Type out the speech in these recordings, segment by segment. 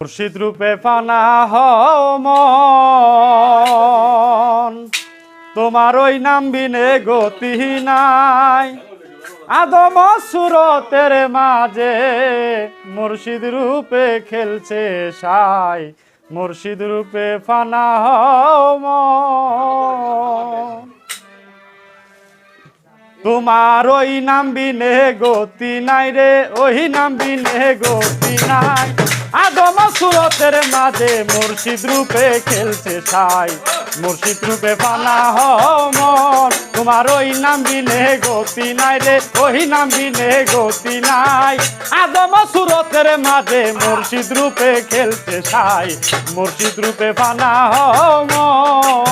মুর্শিদ রূপে ফানা মন। তোমার ওই নাম বিনে গতি নাই। আদম সুরতের মাঝে মুর্শিদ রূপে খেলছে সাই। মুর্শিদ রূপে ফানা মন। তোমার ওই নাম বিনে গতি নাই রে, ওই নাম বিনে গতি নাই। আদম সুরতের মাঝে মুর্শিদ রূপে খেলছে সাই মুর্শিদ রূপে পানা মন, তোমার ওই নাম বিনে গতি নাই রে, ওই নাম বিনে গতি নাই। আদম সুরতের মাঝে মুর্শিদ রূপে খেলছে সাই মুর্শিদ রূপে পানা মন।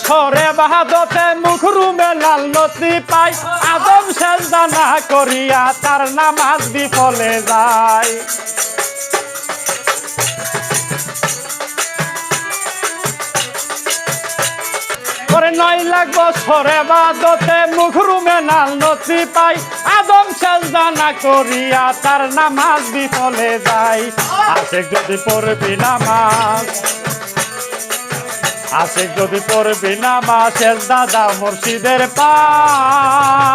বছরে বাহাদতে মুখ রুমে লাল নথি পাই। আদম সেজদা না করিয়া তার নামাজ বিফলে যায়। ওরে নয় লাখ বছরে বাদতে মুখ রুমে লাল নথি পাই। আদম সেজদা না করিয়া তার নামাজ বিফলে যায়। আশেক যদি পড়বি নামাজ আসে যদি পড়বি না মাসের দাদা মুর্শিদের পাই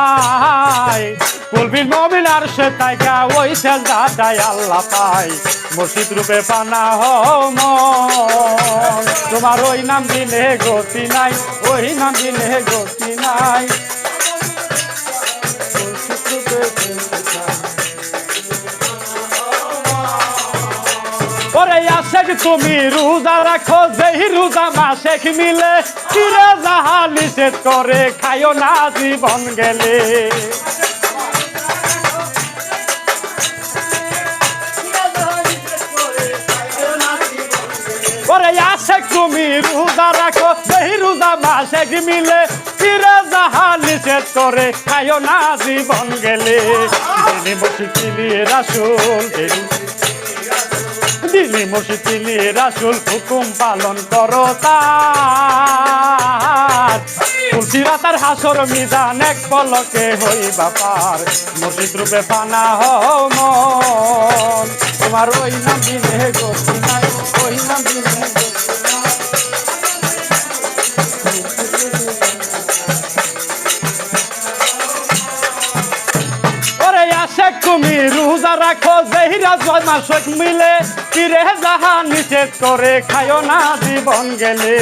বলবি মমিন আর সে তাইকা ওই শেষ দাদাই আল্লাহ পাই মুর্শিদ রূপে পানা হম। তোমার ওই নাম দিলে গতি নাই, ওই নাম দিলে গতি নাই। ওরে আশেক তুমি, রোজা রাখো, যেই রোজা মাসেক মিলে। চিরে যাহা নিষেধ করে, খাইও না জীবন গেলে। ওরে আশেক তুমি, রোজা রাখো, যেই রোজা মাসেক মিলে। চিরে যাহা নিষেধ করে, খাইও না জীবন গেলে। দিনে বসে রাসুল দিনে মসজিদ তিনি রাসুল হুকুম পালন করো তার। তুলসিরা তার হাসর মিজান এক পলকে হই বাপার। মসজিদ রূপে পানা হও মন। তোমার ওই নাম আশেক তুমি রোজা রাখো জহিরা জয় মাসক মিলে। কিরে যাহা নিষেধ করে খায় না জীবন গেলে।